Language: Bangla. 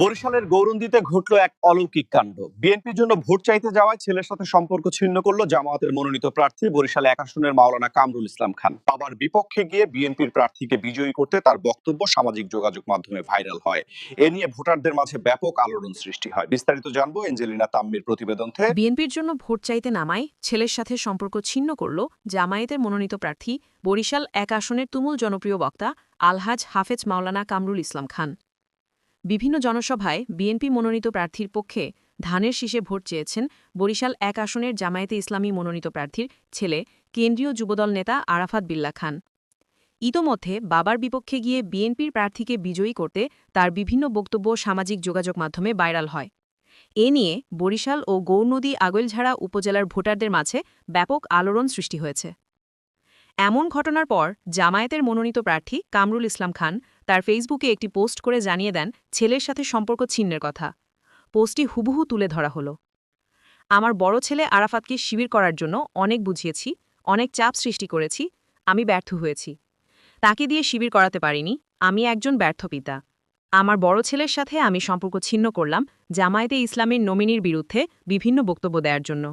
বরিশালের গৌরন্দিতে ঘটল এক অলৌকিক কাণ্ড। বিএনপির জন্য ভোট চাইতে যাওয়ায় ছেলের সাথে সম্পর্ক ছিন্ন করল জামায়াতের মনোনীত প্রার্থী বরিশাল এক আসনের মাওলানা কামরুল ইসলাম খান। বাবার বিপক্ষে গিয়ে বিএনপির প্রার্থীকে বিজয়ী করতে তার বক্তব্য সামাজিক যোগাযোগ মাধ্যমে ভাইরাল হয়। এ নিয়ে ভোটারদের মাঝে ব্যাপক আলোড়ন সৃষ্টি হয়। বিস্তারিত জানব এঞ্জেলিনা তাম্মির প্রতিবেদন থেকে। বিএনপির জন্য ভোট চাইতে নামায়, ছেলের সাথে সম্পর্ক ছিন্ন করল জামায়াতের মনোনীত প্রার্থী বরিশাল এক আসনের তুমুল জনপ্রিয় বক্তা আলহাজ হাফেজ মাওলানা কামরুল ইসলাম খান। বিভিন্ন জনসভায় বিএনপি মনোনীত প্রার্থীর পক্ষে ধানের শীষে ভোট চেয়েছেন বরিশাল এক আসনের জামায়াতে ইসলামী মনোনীত প্রার্থীর ছেলে কেন্দ্রীয় যুবদল নেতা আরাফাত বিল্লা খান। ইতোমধ্যে বাবার বিপক্ষে গিয়ে বিএনপির প্রার্থীকে বিজয়ী করতে তার বিভিন্ন বক্তব্য সামাজিক যোগাযোগ মাধ্যমে ভাইরাল হয়। এ নিয়ে বরিশাল ও গৌরনদী আগৈলঝাড়া উপজেলার ভোটারদের মাঝে ব্যাপক আলোড়ন সৃষ্টি হয়েছে। এমন ঘটনার পর জামায়াতের মনোনীত প্রার্থী কামরুল ইসলাম খান তার ফেসবুকে একটি পোস্ট করে জানিয়ে দেন, ছেলের সাথে সম্পর্ক ছিন্নের কথা। পোস্টটি হুবহু তুলে ধরা হলো। আমার বড় ছেলে আরাফাতকে শিবির করার জন্য অনেক বুঝিয়েছি, অনেক চাপ সৃষ্টি করেছি, আমি ব্যর্থ হয়েছি। তাকে দিয়ে শিবির করাতে পারিনি, আমি একজন ব্যর্থ পিতা। আমার বড় ছেলের সাথে আমি সম্পর্ক ছিন্ন করলাম জামায়াতে ইসলামের নমিনির বিরুদ্ধে বিভিন্ন বক্তব্য দেওয়ার জন্য।